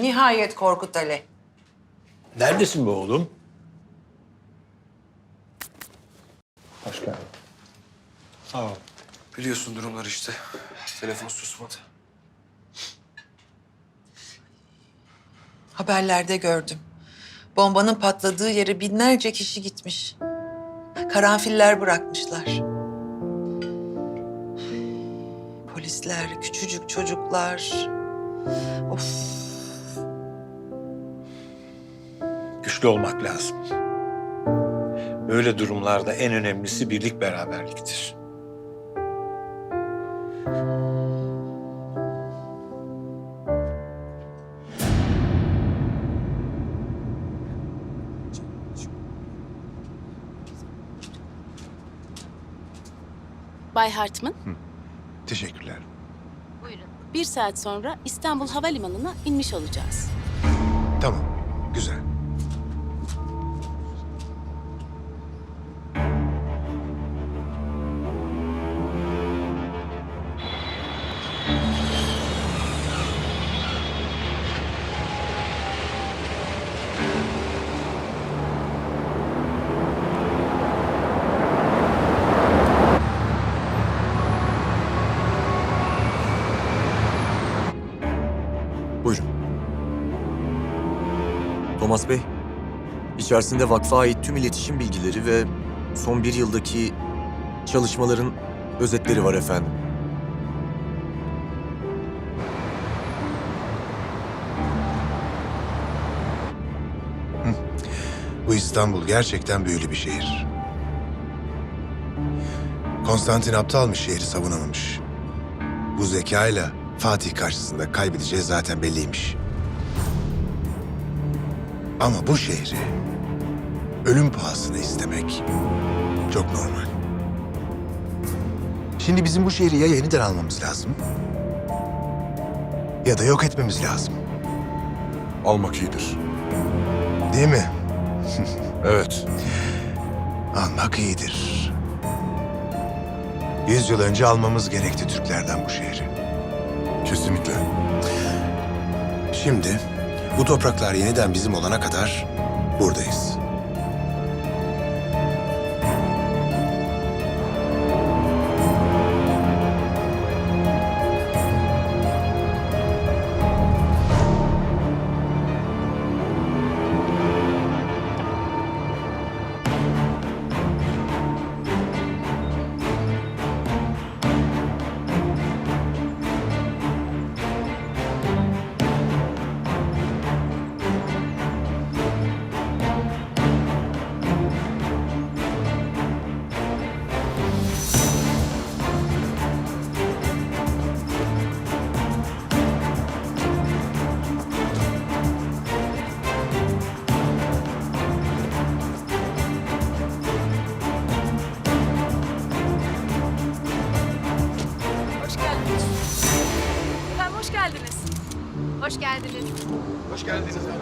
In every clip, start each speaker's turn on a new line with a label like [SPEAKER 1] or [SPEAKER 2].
[SPEAKER 1] Nihayet Korkut Ali.
[SPEAKER 2] Neredesin be oğlum? Hoş geldin. Sağ ol.
[SPEAKER 3] Biliyorsun durumlar işte. Telefon susmadı.
[SPEAKER 1] Haberlerde gördüm. Bombanın patladığı yere binlerce kişi gitmiş. Karanfiller bırakmışlar. Polisler, küçücük çocuklar. Of,
[SPEAKER 2] Güçlü olmak lazım. Böyle durumlarda en önemlisi birlik beraberliktir.
[SPEAKER 4] Bay Hartman,
[SPEAKER 5] Teşekkürler.
[SPEAKER 4] bir saat sonra İstanbul Havalimanı'na inmiş olacağız.
[SPEAKER 5] Tamam, güzel.
[SPEAKER 6] Thomas Bey, içerisinde vakfa ait tüm iletişim bilgileri ve son bir yıldaki çalışmaların özetleri var efendim.
[SPEAKER 5] Bu İstanbul gerçekten büyülü bir şehir. Konstantin aptalmış şehri savunamamış. Bu zekayla Fatih karşısında kaybedeceği zaten belliymiş. Ama bu şehri ölüm pahasına istemek çok normal. Şimdi bizim bu şehri ya yeniden almamız lazım ya da yok etmemiz lazım.
[SPEAKER 7] Almak iyidir.
[SPEAKER 5] Değil mi?
[SPEAKER 7] Evet.
[SPEAKER 5] Almak iyidir. Yüz yıl önce almamız gerekti Türklerden bu şehri.
[SPEAKER 7] Kesinlikle.
[SPEAKER 5] Şimdi bu topraklar yeniden bizim olana kadar buradayız.
[SPEAKER 8] Hoş geldiniz. Hoş geldiniz
[SPEAKER 3] efendim.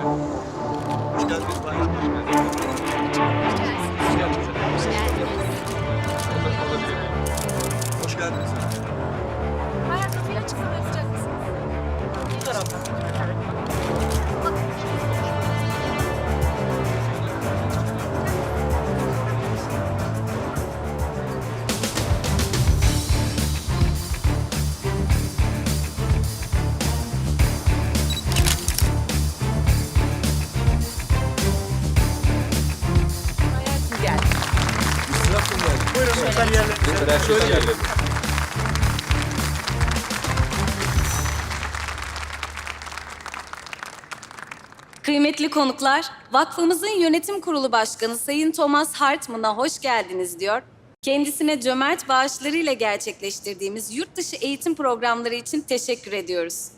[SPEAKER 8] Hoş geldiniz. Hoş
[SPEAKER 9] Kıymetli konuklar, vakfımızın yönetim kurulu başkanı Sayın Thomas Hartman'a hoş geldiniz diyor. Kendisine cömert bağışlarıyla gerçekleştirdiğimiz yurt dışı eğitim programları için teşekkür ediyoruz.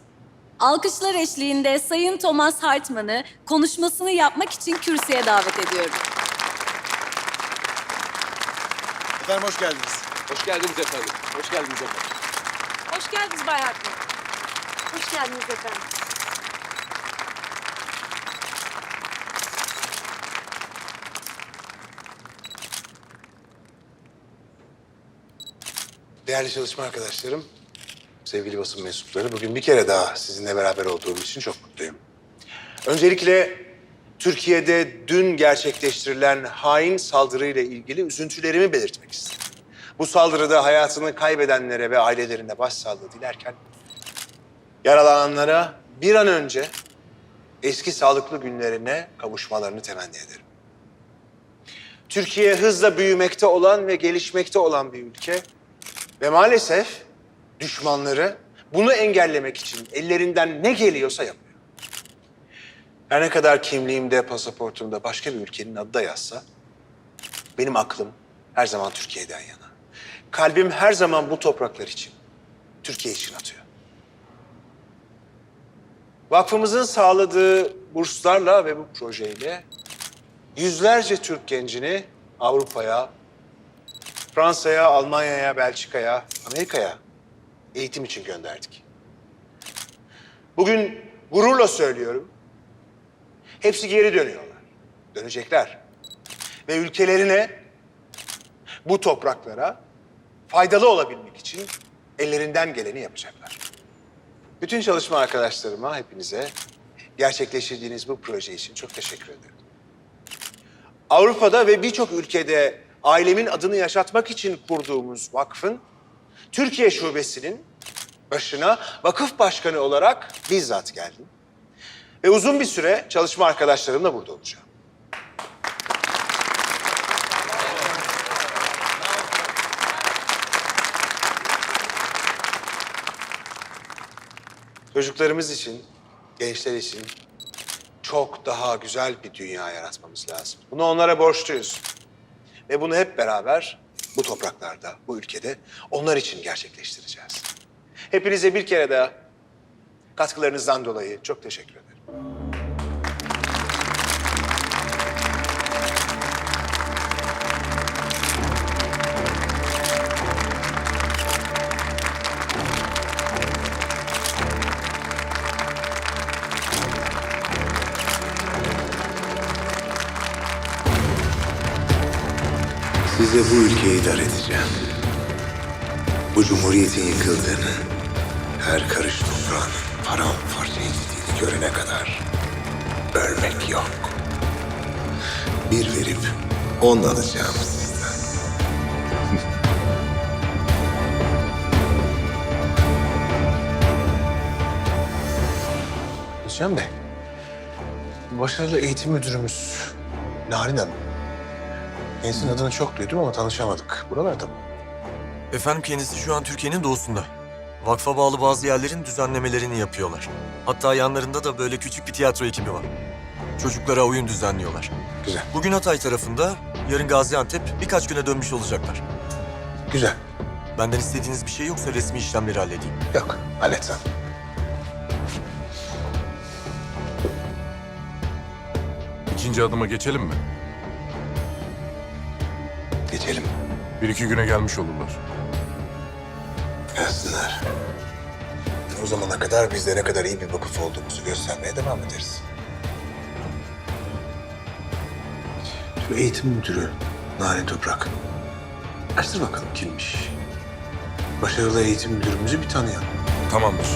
[SPEAKER 9] Alkışlar eşliğinde Sayın Thomas Hartman'ı konuşmasını yapmak için kürsüye davet ediyorum.
[SPEAKER 3] Efendim hoş geldiniz. Hoş geldiniz efendim. Hoş geldiniz efendim.
[SPEAKER 8] Hoş geldiniz Bay Hartman. Hoş geldiniz efendim.
[SPEAKER 5] Değerli çalışma arkadaşlarım, sevgili basın mensupları, bugün bir kere daha sizinle beraber olduğum için çok mutluyum. Öncelikle Türkiye'de dün gerçekleştirilen hain saldırıyla ilgili üzüntülerimi belirtmek istedim. Bu saldırıda hayatını kaybedenlere ve ailelerine başsağlığı dilerken yaralananlara bir an önce eski sağlıklı günlerine kavuşmalarını temenni ederim. Türkiye hızla büyümekte olan ve gelişmekte olan bir ülke ve maalesef düşmanları bunu engellemek için ellerinden ne geliyorsa yapıyor. Her ne kadar kimliğimde, pasaportumda başka bir ülkenin adı da yazsa, benim aklım her zaman Türkiye'den yana. Kalbim her zaman bu topraklar için, Türkiye için atıyor. Vakfımızın sağladığı burslarla ve bu projeyle yüzlerce Türk gencini Avrupa'ya, Fransa'ya, Almanya'ya, Belçika'ya, Amerika'ya eğitim için gönderdik. Bugün gururla söylüyorum, hepsi geri dönüyorlar, dönecekler. Ve ülkelerine, bu topraklara faydalı olabilmek için ellerinden geleni yapacaklar. Bütün çalışma arkadaşlarıma, hepinize gerçekleştirdiğiniz bu proje için çok teşekkür ederim. Avrupa'da ve birçok ülkede ailemin adını yaşatmak için kurduğumuz vakfın Türkiye şubesinin başına vakıf başkanı olarak bizzat geldim. Ve uzun bir süre çalışma arkadaşlarımla burada olacağım. Çocuklarımız için, gençler için çok daha güzel bir dünya yaratmamız lazım. Bunu onlara borçluyuz. Ve bunu hep beraber bu topraklarda, bu ülkede onlar için gerçekleştireceğiz. Hepinize bir kere daha katkılarınızdan dolayı çok teşekkür ederim.
[SPEAKER 10] Bu ülkeyi dar edeceğim. Bu cumhuriyetin yıkıldığını, her karış toprağın paramparça edildiğini görene kadar ölmek yok. Bir verip on alacağım sizden.
[SPEAKER 5] Hüseyin Bey, başarılı eğitim müdürümüz Narin Hanım. Kendisinin adını çok duydum ama tanışamadık. Buralarda mı?
[SPEAKER 6] Efendim kendisi şu an Türkiye'nin doğusunda. Vakfa bağlı bazı yerlerin düzenlemelerini yapıyorlar. Hatta yanlarında da böyle küçük bir tiyatro ekibi var. Çocuklara oyun düzenliyorlar.
[SPEAKER 5] Güzel,
[SPEAKER 6] Bugün Hatay tarafında, yarın Gaziantep birkaç güne dönmüş olacaklar.
[SPEAKER 5] güzel.
[SPEAKER 6] Benden istediğiniz bir şey yoksa resmi işlemleri halledeyim.
[SPEAKER 5] Yok, halletsen.
[SPEAKER 7] İkinci adıma geçelim mi?
[SPEAKER 10] Geçelim.
[SPEAKER 7] Bir iki güne gelmiş olurlar.
[SPEAKER 10] Gelsinler. O zamana kadar biz de ne kadar iyi bir vakıf olduğumuzu göstermeye devam ederiz.
[SPEAKER 5] Şu eğitim müdürü Narin Toprak. Açtır bakalım kimmiş. Başarılı eğitim müdürümüzü bir tanıyalım.
[SPEAKER 7] Tamamdır.